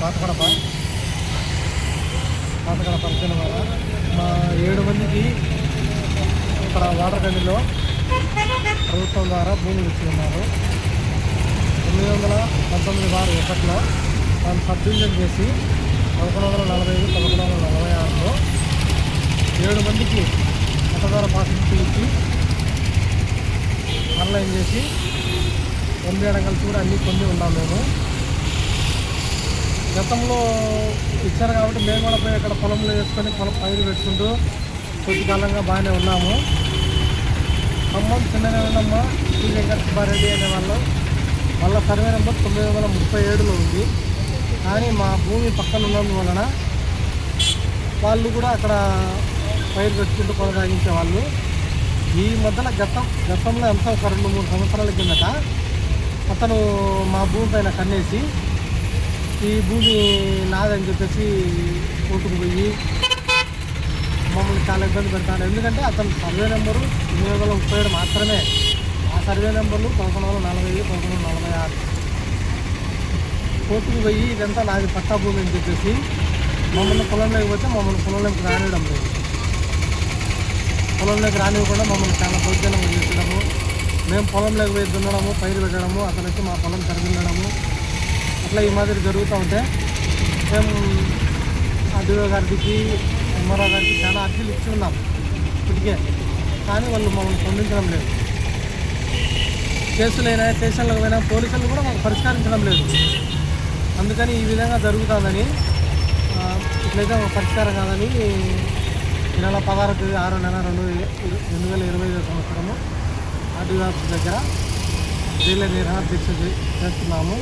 పాతకడప పాతకడప వచ్చిన వల్ల మా ఏడు మందికి ఇక్కడ వాటర్ కండిలో ప్రభుత్వం ద్వారా భూములు ఇచ్చి ఉన్నారు తొమ్మిది వందల పంతొమ్మిది వారు ఒకటిలో దాన్ని సబ్జెక్ట్ చేసి పదకొండు వందల నలభై ఐదు పదకొండు వందల నలభై ఆరులో ఏడు మందికి పట్టదార పాసిబిలిటీ ఇచ్చి ఆన్లైన్ చేసి ఎనిమిది అడగలు కూడా అన్నీ పొంది ఉన్నాం మేము. గతంలో ఇచ్చారు కాబట్టి మేము కూడా పోయి ఇక్కడ పొలంలో వేసుకొని పొలం పైరు పెట్టుకుంటూ కొద్దికాలంగా బాగానే ఉన్నాము. ఖమ్మం చిన్ననమ్మ శ్రీ వెంకట సుబ్బారెడ్డి అనే వాళ్ళు వాళ్ళ సర్వే నెంబర్ తొమ్మిది వందల ముప్పై ఏడులో ఉంది. కానీ మా భూమి పక్కన ఉన్నందువలన వాళ్ళు కూడా అక్కడ పైరు పెట్టుకుంటూ కొనసాగించే వాళ్ళు. ఈ మధ్యన గతం గతంలో ఎంత ఒక రెండు మూడు సంవత్సరాల కిందట అతను మా భూమి పైన కన్నేసి ఈ భూమి నాదని చెప్పేసి కోర్టుకు పోయి మమ్మల్ని చాలా ఇబ్బంది పెడతాను ఎందుకంటే అతను సర్వే నెంబరు ఎనిమిది వందల ముప్పై ఏడు మాత్రమే. ఆ సర్వే నెంబర్లు పదకొండు వందల నలభై ఐదు పదకొండు వందల నలభై ఆరు. కోర్టుకు పోయి ఇదంతా నాది పట్టా భూమి అని చెప్పేసి మమ్మల్ని పొలంలోకి పోతే మమ్మల్ని పొలంలోకి రానివ్వడం లేదు. పొలంలోకి రానివ్వకుండా మమ్మల్ని చాలా దౌర్జన్యం చేసడము మేము పొలంలోకి పోయి దున్నడము పైరు పెట్టడము అతను వచ్చి మా పొలం తరిగిల్లడము అట్లా ఈ మాదిరి జరుగుతూ ఉంటే మేము అడిఓ గారికి ఎంఆర్ఓ గారికి చాలా అర్జీలు ఇచ్చి ఉన్నాం. ఇప్పటికే. కానీ వాళ్ళు మమ్మల్ని స్పందించడం లేదు. కేసులైనా స్టేషన్లకు పోయినా పోలీసులు కూడా మాకు పరిష్కరించడం లేదు. అందుకని ఈ విధంగా జరుగుతుందని ఇట్లయితే మాకు పరిష్కారం కాదని ఈ నెల పదహారు తేదీ ఆరు నెల రెండు రెండు వేల ఇరవై ఐదో సంవత్సరము ఆర్టీఓ ఆఫీస్ దగ్గర జైలు నిర్వహణ దీక్ష చేస్తున్నాము.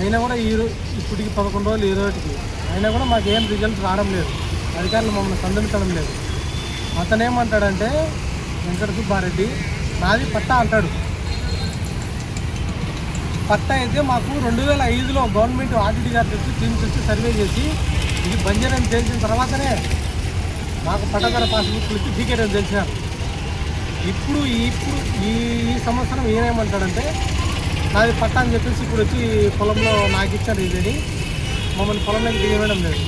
అయినా కూడా ఈ ఇప్పటికి పదకొండు రోజులు ఈ రోజుకి అయినా కూడా మాకు ఏం రిజల్ట్ రావడం లేదు. అధికారులు మమ్మల్ని సందర్శించడం లేదు. అతను ఏమంటాడంటే వెంకట సుబ్బారెడ్డి నాది పట్టా అంటాడు. పట్టా అయితే మాకు రెండు వేల ఐదులో గవర్నమెంట్ ఆర్టీడీ గారు తెచ్చి టీమ్స్ వచ్చి సర్వే చేసి ఇది బంజర్ అని తెలిసిన తర్వాతనే మాకు పట్టగల పాస్బుక్లు ఇచ్చి టీకెట్ అని తెలిసినారు. ఇప్పుడు ఇప్పుడు ఈ ఈ సంవత్సరం ఏమేమంటాడంటే నాది పట్టా అని చెప్పేసి ఇప్పుడు వచ్చి పొలంలో నాకు ఇచ్చారు ఇదని మమ్మల్ని పొలంలోకి దిగవేయడం లేదు.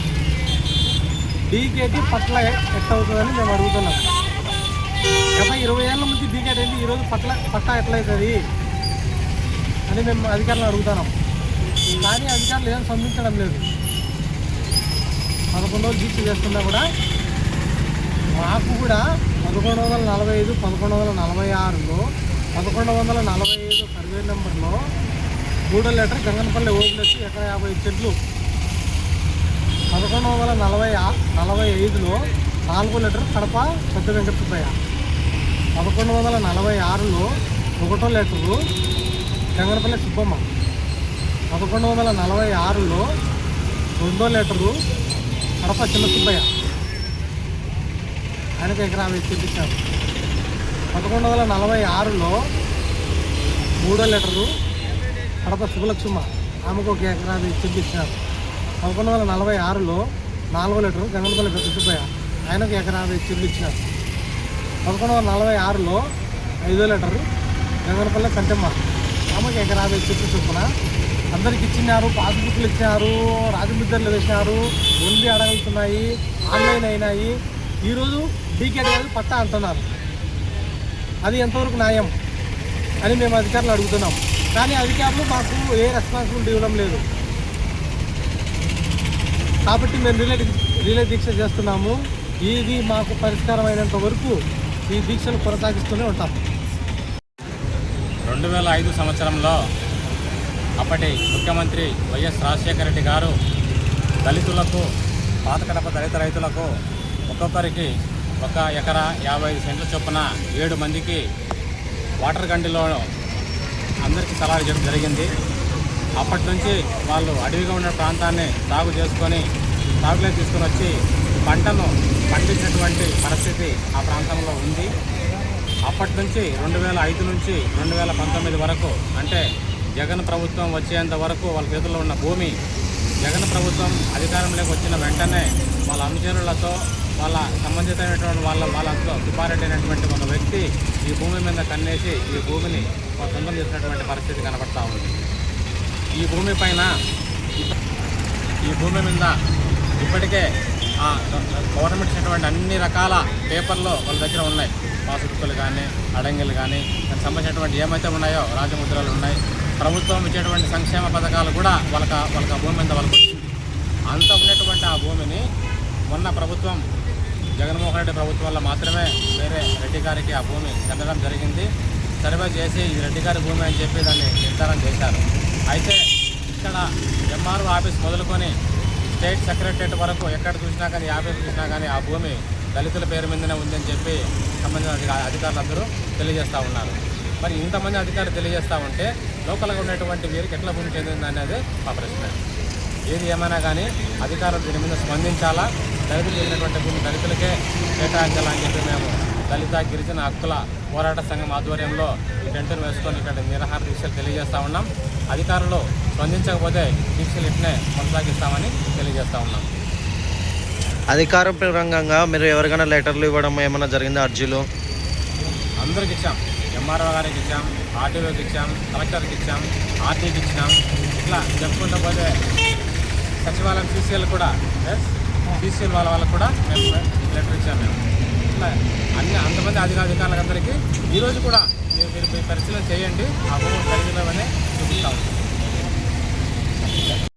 డీకేటి పట్ల ఎట్ట అవుతుందని మేము అడుగుతున్నాం. గత ఇరవై ఏళ్ళ నుంచి డీకేట్ అయింది ఈరోజు పట్ల పట్టా ఎట్లా అవుతుంది అని మేము అధికారులను అడుగుతున్నాం. కానీ అధికారులు ఏం స్పందించడం లేదు. పదకొండు రోజులు దీక్ష చేస్తున్నా కూడా మాకు కూడా పదకొండు వందల నలభై ఐదు పదకొండు వందల నలభై ఆరులో పదకొండు వందల నలభై ఐదు సర్వే నెంబర్లో మూడో లీటర్ గంగనపల్లి ఓబ్లెస్ ఎకరా యాభై చెట్లు. పదకొండు వందల నలభై నలభై ఐదులో నాలుగు లీటర్ కడప పెద్ద వెంకట సుబ్బయ్య పదకొండు వందల నలభై ఆరులో ఒకటో లీటరు గంగనపల్లి సుబ్బమ్మ. పదకొండు వందల నలభై ఆరులో రెండో లీటరు కడప చిన్న సుబ్బయ్య. ఆయనకు ఎకరా వేసి ఇచ్చారు. పదకొండు వందల నలభై ఆరులో మూడో లీటరు కడప శుభలక్ష్మ ఆమెకు ఒక ఎకరాది వేసి చూపించారు పదకొండు వందల నలభై ఆరులో నాలుగో లీటరు గంగనపల్లి పెద్ద సుబ్బయ్య ఆయనకు ఎకరాది వేసి చూపించారు పదకొండు వందల నలభై ఆరులో ఐదో లీటరు గంగనపల్లి కంటెమ్మ ఆమెకు ఎకరాది చెప్పి చొప్పున అందరికి ఇచ్చినారు పాస్బుక్లు ఇచ్చినారు రాజముద్రలు వేసినారు ఉండి అడగలుతున్నాయి ఆన్లైన్ అయినాయి. ఈరోజు డీకేట్ కాదు పట్టా అంటున్నారు. అది ఎంతవరకు న్యాయం అని మేము అధికారులు అడుగుతున్నాం. కానీ అధికారులు మాకు ఏ రెస్పాన్సిబిలిటీ ఇవ్వడం లేదు. కాబట్టి మేము రిలే రిలే దీక్ష చేస్తున్నాము. ఇది మాకు పరిష్కారం అయినంత వరకు ఈ దీక్షను కొనసాగిస్తూనే ఉంటాం. రెండు వేల ఐదు సంవత్సరంలో అప్పటి ముఖ్యమంత్రి వైఎస్ రాజశేఖర రెడ్డి గారు దళితులకు పాతకడప దళిత రైతులకు ఒక్కొక్కరికి ఒక ఎకరా యాభై ఐదు సెంట్ల చొప్పున ఏడు మందికి వాటర్ గండిలో అందరికీ సలహా చేయడం జరిగింది. అప్పటి నుంచి వాళ్ళు అడవిగా ఉన్న ప్రాంతాన్ని సాగు చేసుకొని సాగులో తీసుకొని వచ్చి పంటను పండించినటువంటి పరిస్థితి ఆ ప్రాంతంలో ఉంది. అప్పటి నుంచి రెండు వేల ఐదు నుంచి రెండు వేల పంతొమ్మిది వరకు అంటే జగన్ ప్రభుత్వం వచ్చేంత వరకు వాళ్ళ చేతుల్లో ఉన్న భూమి జగన్ ప్రభుత్వం అధికారంలోకి వచ్చిన వెంటనే వాళ్ళ అనుచరులతో వాళ్ళ సంబంధితమైనటువంటి వాళ్ళ వాళ్ళంతో సుబ్బారెడ్డి అనేటువంటి ఒక వ్యక్తి ఈ భూమి మీద కన్నేసి ఈ భూమిని సొంతం చేసినటువంటి పరిస్థితి కనబడతా ఉంది. ఈ భూమి పైన ఈ భూమి మీద ఇప్పటికే గవర్నమెంట్ ఇచ్చినటువంటి అన్ని రకాల పేపర్లు వాళ్ళ దగ్గర ఉన్నాయి. పాసుబుక్కులు కానీ అడంగిలు కానీ దానికి సంబంధించినటువంటి ఏమైతే ఉన్నాయో రాజముద్రలు ఉన్నాయి. ప్రభుత్వం ఇచ్చేటువంటి సంక్షేమ పథకాలు కూడా వాళ్ళకి వాళ్ళకి భూమి మీద వాళ్ళకి వచ్చింది. అంత ఉన్నటువంటి ఆ భూమిని మొన్న ప్రభుత్వం జగన్మోహన్ రెడ్డి ప్రభుత్వం వల్ల మాత్రమే వేరే రెడ్డి గారికి ఆ భూమి చెందడం జరిగింది. సర్వే చేసి ఇది రెడ్డి గారి భూమి అని చెప్పి దాన్ని నిర్ధారణ చేశారు. అయితే ఇక్కడ ఎంఆర్ఓ ఆఫీస్ మొదలుకొని స్టేట్ సెక్రటరియట్ వరకు ఎక్కడ చూసినా కానీ ఆఫీస్ చూసినా కానీ ఆ భూమి దళితుల పేరు మీదనే ఉందని చెప్పి సంబంధించిన అధికారులందరూ తెలియజేస్తూ ఉన్నారు. మరి ఇంతమంది అధికారులు తెలియజేస్తూ ఉంటే లోకల్గా ఉన్నటువంటి వీరికి ఎట్లా భూమి చెందింది అనేది మా ప్రశ్న. ఏది ఏమైనా కానీ అధికారులు దీని మీద స్పందించాలా? దళితులు చెందినటువంటి భూమి దళితులకే కేటాయించాలని చెప్పి మేము దళిత గిరిజన హక్కుల పోరాట సంఘం ఆధ్వర్యంలో ఈ టెంటును వేసుకొని ఇక్కడ నిరాహార దీక్షలు తెలియజేస్తా ఉన్నాం. అధికారులు స్పందించకపోతే దీక్షలు ఇట్నే కొనసాగిస్తామని తెలియజేస్తా ఉన్నాం. అధికారపరంగా మీరు ఎవరికైనా లెటర్లు ఇవ్వడం ఏమైనా జరిగిందా అర్జీలు? అందరికి ఇచ్చాం. ఎంఆర్ఓ గారికి ఇచ్చాం ఆర్టీఓకి ఇచ్చాం కలెక్టర్కి ఇచ్చాం ఆర్టీకి ఇచ్చినాం ఇట్లా చెప్పుకుంటూ పోతే సచివాలయం సీసీఎల్ కూడా బీసీఎల్ వాళ్ళ వాళ్ళకు కూడా మేము లెటర్ ఇచ్చాము మేము. ఇట్లా అన్ని అంతమంది అధికార అందరికీ ఈరోజు కూడా మీరు మీరు మీ పరిశీలన చేయండి. ఆ భూములు ఖరీదులవనే చూపిస్తాం.